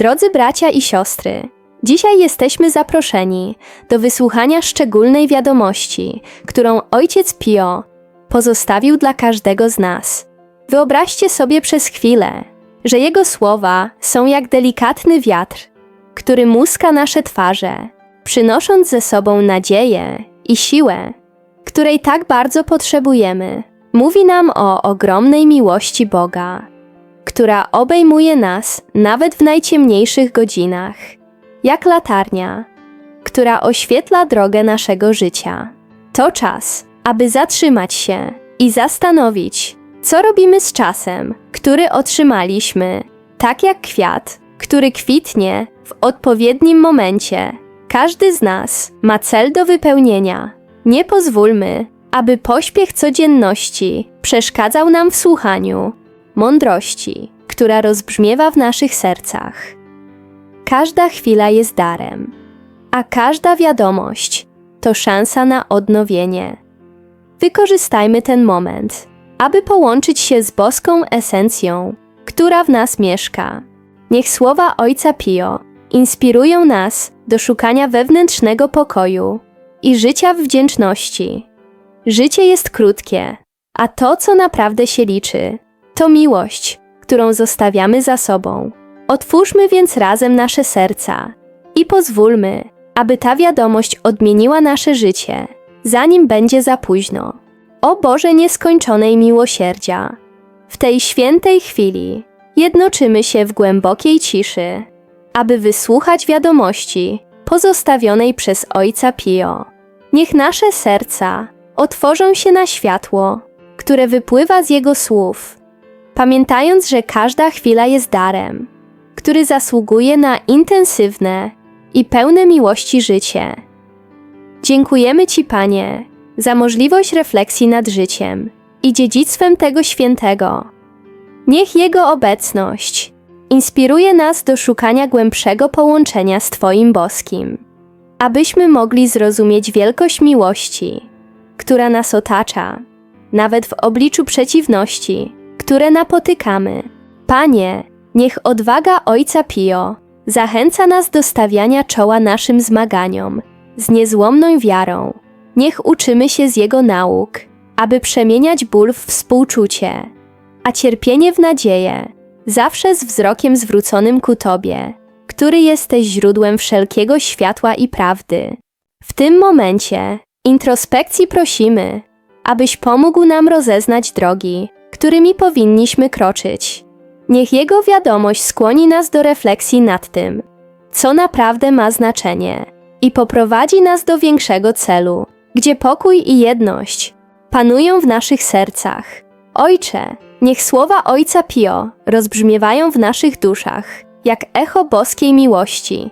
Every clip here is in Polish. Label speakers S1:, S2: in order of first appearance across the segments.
S1: Drodzy bracia i siostry, dzisiaj jesteśmy zaproszeni do wysłuchania szczególnej wiadomości, którą ojciec Pio pozostawił dla każdego z nas. Wyobraźcie sobie przez chwilę, że jego słowa są jak delikatny wiatr, który muska nasze twarze, przynosząc ze sobą nadzieję i siłę, której tak bardzo potrzebujemy. Mówi nam o ogromnej miłości Boga, która obejmuje nas nawet w najciemniejszych godzinach, jak latarnia, która oświetla drogę naszego życia. To czas, aby zatrzymać się i zastanowić, co robimy z czasem, który otrzymaliśmy, tak jak kwiat, który kwitnie w odpowiednim momencie. Każdy z nas ma cel do wypełnienia. Nie pozwólmy, aby pośpiech codzienności przeszkadzał nam w słuchaniu mądrości, która rozbrzmiewa w naszych sercach. Każda chwila jest darem, a każda wiadomość to szansa na odnowienie. Wykorzystajmy ten moment, aby połączyć się z boską esencją, która w nas mieszka. Niech słowa Ojca Pio inspirują nas do szukania wewnętrznego pokoju i życia w wdzięczności. Życie jest krótkie, a to, co naprawdę się liczy, to miłość, którą zostawiamy za sobą. Otwórzmy więc razem nasze serca i pozwólmy, aby ta wiadomość odmieniła nasze życie, zanim będzie za późno. O Boże nieskończonej miłosierdzia! W tej świętej chwili jednoczymy się w głębokiej ciszy, aby wysłuchać wiadomości pozostawionej przez Ojca Pio. Niech nasze serca otworzą się na światło, które wypływa z Jego słów, pamiętając, że każda chwila jest darem, który zasługuje na intensywne i pełne miłości życie. Dziękujemy Ci, Panie, za możliwość refleksji nad życiem i dziedzictwem tego świętego. Niech Jego obecność inspiruje nas do szukania głębszego połączenia z Twoim boskim, abyśmy mogli zrozumieć wielkość miłości, która nas otacza, nawet w obliczu przeciwności, które napotykamy. Panie, niech odwaga Ojca Pio zachęca nas do stawiania czoła naszym zmaganiom z niezłomną wiarą. Niech uczymy się z Jego nauk, aby przemieniać ból w współczucie, a cierpienie w nadzieję, zawsze z wzrokiem zwróconym ku Tobie, który jesteś źródłem wszelkiego światła i prawdy. W tym momencie introspekcji prosimy, abyś pomógł nam rozeznać drogi, którymi powinniśmy kroczyć. Niech Jego wiadomość skłoni nas do refleksji nad tym, co naprawdę ma znaczenie i poprowadzi nas do większego celu, gdzie pokój i jedność panują w naszych sercach. Ojcze, niech słowa Ojca Pio rozbrzmiewają w naszych duszach, jak echo boskiej miłości.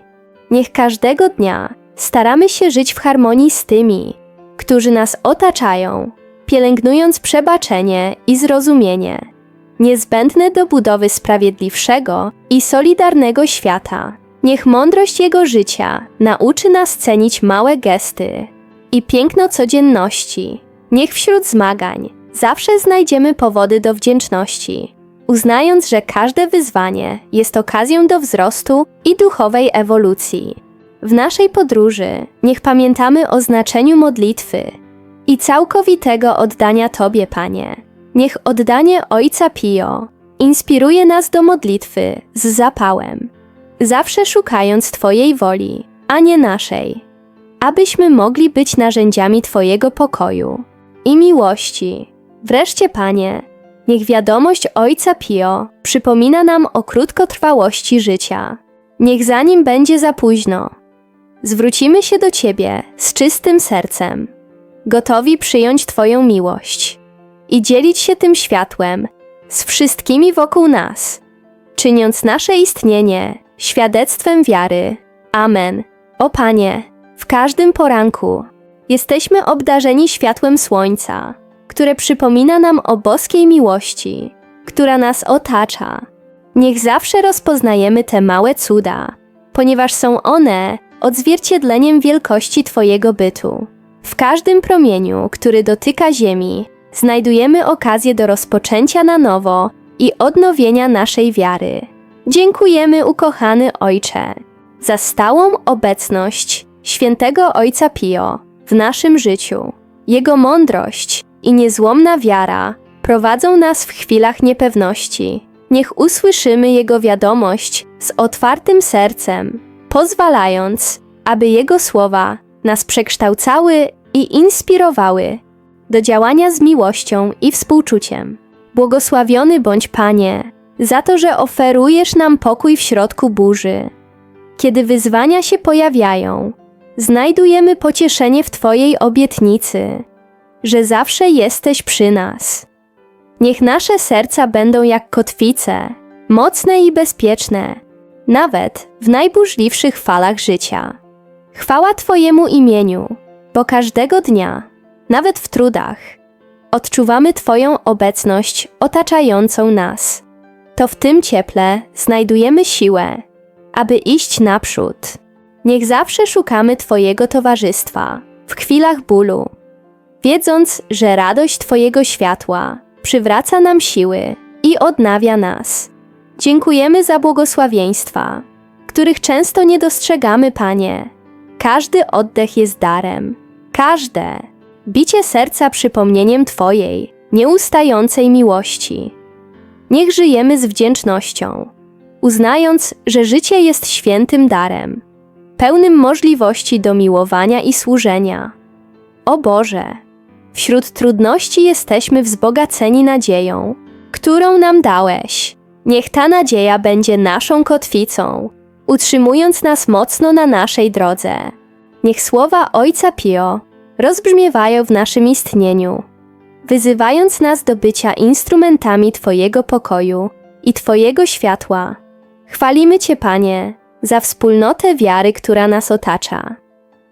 S1: Niech każdego dnia staramy się żyć w harmonii z tymi, którzy nas otaczają, pielęgnując przebaczenie i zrozumienie, niezbędne do budowy sprawiedliwszego i solidarnego świata. Niech mądrość Jego życia nauczy nas cenić małe gesty i piękno codzienności. Niech wśród zmagań zawsze znajdziemy powody do wdzięczności, uznając, że każde wyzwanie jest okazją do wzrostu i duchowej ewolucji. W naszej podróży niech pamiętamy o znaczeniu modlitwy i całkowitego oddania Tobie, Panie. Niech oddanie Ojca Pio inspiruje nas do modlitwy z zapałem, zawsze szukając Twojej woli, a nie naszej, abyśmy mogli być narzędziami Twojego pokoju i miłości. Wreszcie, Panie, niech wiadomość Ojca Pio przypomina nam o krótkotrwałości życia. Niech zanim będzie za późno, zwrócimy się do Ciebie z czystym sercem, gotowi przyjąć Twoją miłość i dzielić się tym światłem z wszystkimi wokół nas, czyniąc nasze istnienie świadectwem wiary. Amen. O Panie, w każdym poranku jesteśmy obdarzeni światłem słońca, które przypomina nam o boskiej miłości, która nas otacza. Niech zawsze rozpoznajemy te małe cuda, ponieważ są one odzwierciedleniem wielkości Twojego bytu. W każdym promieniu, który dotyka Ziemi, znajdujemy okazję do rozpoczęcia na nowo i odnowienia naszej wiary. Dziękujemy, ukochany Ojcze, za stałą obecność świętego Ojca Pio w naszym życiu. Jego mądrość i niezłomna wiara prowadzą nas w chwilach niepewności. Niech usłyszymy Jego wiadomość z otwartym sercem, pozwalając, aby Jego słowa nas przekształcały i inspirowały do działania z miłością i współczuciem. Błogosławiony bądź Panie, za to, że oferujesz nam pokój w środku burzy. Kiedy wyzwania się pojawiają, znajdujemy pocieszenie w Twojej obietnicy, że zawsze jesteś przy nas. Niech nasze serca będą jak kotwice, mocne i bezpieczne, nawet w najburzliwszych falach życia. Chwała Twojemu imieniu, bo każdego dnia, nawet w trudach, odczuwamy Twoją obecność otaczającą nas. To w tym cieple znajdujemy siłę, aby iść naprzód. Niech zawsze szukamy Twojego towarzystwa w chwilach bólu, wiedząc, że radość Twojego światła przywraca nam siły i odnawia nas. Dziękujemy za błogosławieństwa, których często nie dostrzegamy, Panie. Każdy oddech jest darem, każde bicie serca przypomnieniem Twojej nieustającej miłości. Niech żyjemy z wdzięcznością, uznając, że życie jest świętym darem, pełnym możliwości do miłowania i służenia. O Boże, wśród trudności jesteśmy wzbogaceni nadzieją, którą nam dałeś. Niech ta nadzieja będzie naszą kotwicą, utrzymując nas mocno na naszej drodze. Niech słowa Ojca Pio rozbrzmiewają w naszym istnieniu, wyzywając nas do bycia instrumentami Twojego pokoju i Twojego światła. Chwalimy Cię, Panie, za wspólnotę wiary, która nas otacza.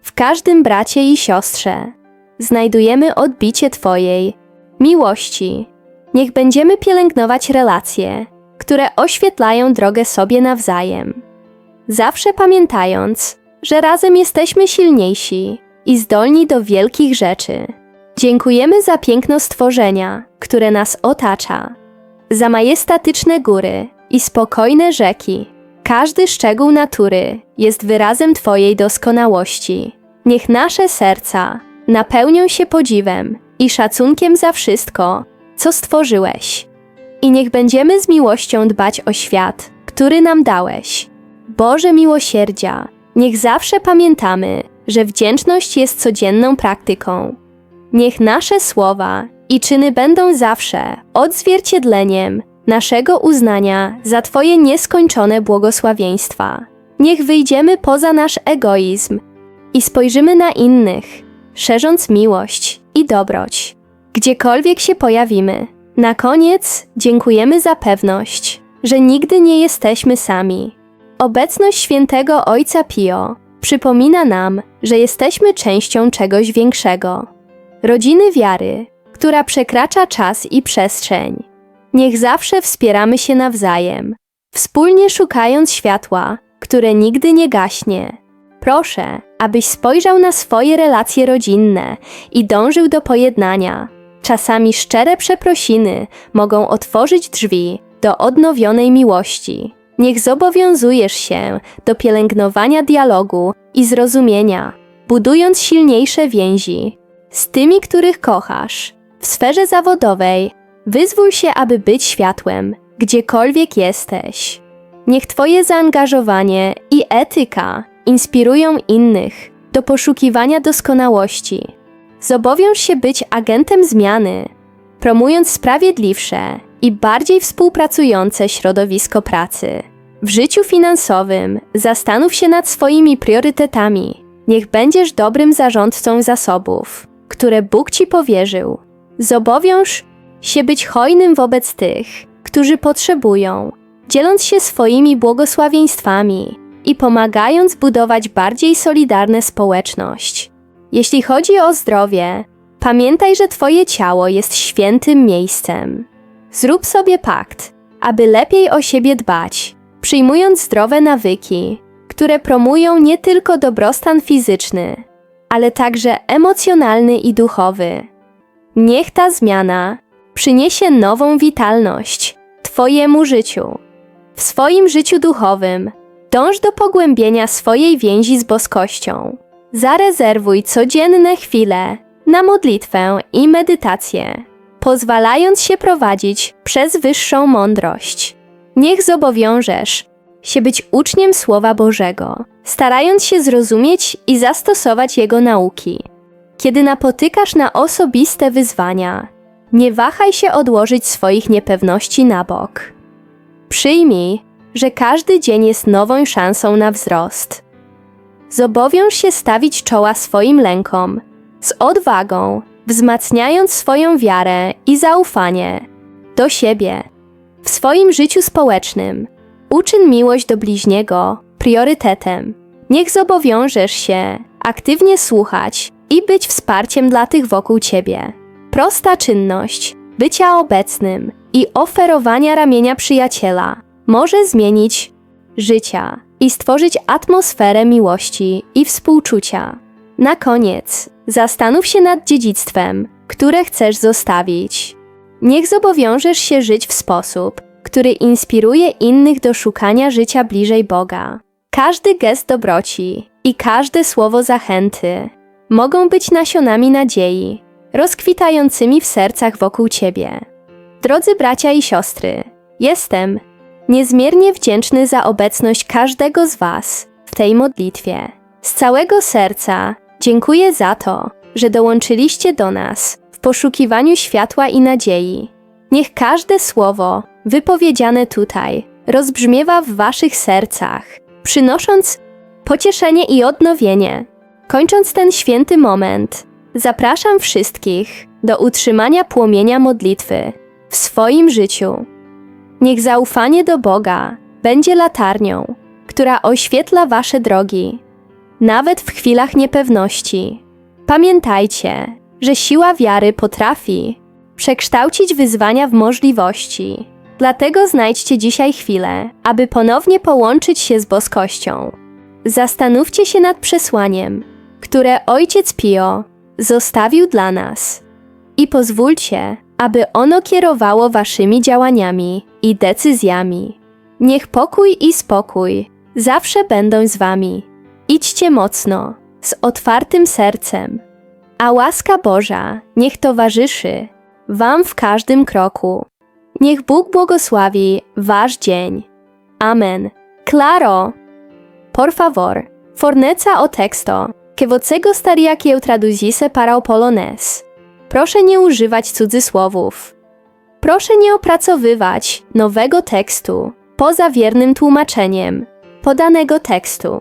S1: W każdym bracie i siostrze znajdujemy odbicie Twojej miłości. Niech będziemy pielęgnować relacje, które oświetlają drogę sobie nawzajem. Zawsze pamiętając, że razem jesteśmy silniejsi i zdolni do wielkich rzeczy. Dziękujemy za piękno stworzenia, które nas otacza, za majestatyczne góry i spokojne rzeki. Każdy szczegół natury jest wyrazem Twojej doskonałości. Niech nasze serca napełnią się podziwem i szacunkiem za wszystko, co stworzyłeś. I niech będziemy z miłością dbać o świat, który nam dałeś. Boże miłosierdzia, niech zawsze pamiętamy, że wdzięczność jest codzienną praktyką. Niech nasze słowa i czyny będą zawsze odzwierciedleniem naszego uznania za Twoje nieskończone błogosławieństwa. Niech wyjdziemy poza nasz egoizm i spojrzymy na innych, szerząc miłość i dobroć, gdziekolwiek się pojawimy. Na koniec dziękujemy za pewność, że nigdy nie jesteśmy sami. Obecność świętego Ojca Pio przypomina nam, że jesteśmy częścią czegoś większego rodziny wiary, która przekracza czas i przestrzeń. Niech zawsze wspieramy się nawzajem, wspólnie szukając światła, które nigdy nie gaśnie. Proszę, abyś spojrzał na swoje relacje rodzinne i dążył do pojednania. Czasami szczere przeprosiny mogą otworzyć drzwi do odnowionej miłości. Niech zobowiązujesz się do pielęgnowania dialogu i zrozumienia, budując silniejsze więzi z tymi, których kochasz. W sferze zawodowej wyzwól się, aby być światłem, gdziekolwiek jesteś. Niech Twoje zaangażowanie i etyka inspirują innych do poszukiwania doskonałości. Zobowiąż się być agentem zmiany, promując sprawiedliwsze i bardziej współpracujące środowisko pracy. W życiu finansowym zastanów się nad swoimi priorytetami. Niech będziesz dobrym zarządcą zasobów, które Bóg ci powierzył. Zobowiąż się być hojnym wobec tych, którzy potrzebują, dzieląc się swoimi błogosławieństwami i pomagając budować bardziej solidarne społeczność. Jeśli chodzi o zdrowie, pamiętaj, że Twoje ciało jest świętym miejscem. Zrób sobie pakt, aby lepiej o siebie dbać, przyjmując zdrowe nawyki, które promują nie tylko dobrostan fizyczny, ale także emocjonalny i duchowy. Niech ta zmiana przyniesie nową witalność Twojemu życiu. w swoim życiu duchowym. Dąż do pogłębienia swojej więzi z boskością. Zarezerwuj codzienne chwile na modlitwę i medytację, pozwalając się prowadzić przez wyższą mądrość. Niech zobowiążesz się być uczniem Słowa Bożego, starając się zrozumieć i zastosować Jego nauki. Kiedy napotykasz na osobiste wyzwania, nie wahaj się odłożyć swoich niepewności na bok. Przyjmij, że każdy dzień jest nową szansą na wzrost. Zobowiąż się stawić czoła swoim lękom z odwagą, wzmacniając swoją wiarę i zaufanie do siebie w swoim życiu społecznym. Uczyn miłość do bliźniego priorytetem. Niech zobowiążesz się aktywnie słuchać i być wsparciem dla tych wokół ciebie. Prosta czynność bycia obecnym i oferowania ramienia przyjaciela może zmienić życia i stworzyć atmosferę miłości i współczucia. Na koniec, zastanów się nad dziedzictwem, które chcesz zostawić. Niech zobowiążesz się żyć w sposób, który inspiruje innych do szukania życia bliżej Boga. Każdy gest dobroci i każde słowo zachęty mogą być nasionami nadziei, rozkwitającymi w sercach wokół Ciebie. Drodzy bracia i siostry, jestem niezmiernie wdzięczny za obecność każdego z Was w tej modlitwie. Z całego serca dziękuję za to, że dołączyliście do nas w poszukiwaniu światła i nadziei. Niech każde słowo wypowiedziane tutaj rozbrzmiewa w Waszych sercach, przynosząc pocieszenie i odnowienie. Kończąc ten święty moment, zapraszam wszystkich do utrzymania płomienia modlitwy w swoim życiu. Niech zaufanie do Boga będzie latarnią, która oświetla Wasze drogi, nawet w chwilach niepewności. Pamiętajcie, że siła wiary potrafi przekształcić wyzwania w możliwości. Dlatego znajdźcie dzisiaj chwilę, aby ponownie połączyć się z boskością. Zastanówcie się nad przesłaniem, które Ojciec Pio zostawił dla nas i pozwólcie, aby ono kierowało waszymi działaniami i decyzjami. Niech pokój i spokój zawsze będą z wami. Idźcie mocno, z otwartym sercem, a łaska Boża niech towarzyszy wam w każdym kroku. Niech Bóg błogosławi wasz dzień. Amen. Claro. Por favor, forneca o texto que você gostaria que eu traduzisse para o polonês. Proszę nie używać cudzysłowów. Proszę nie opracowywać nowego tekstu poza wiernym tłumaczeniem podanego tekstu.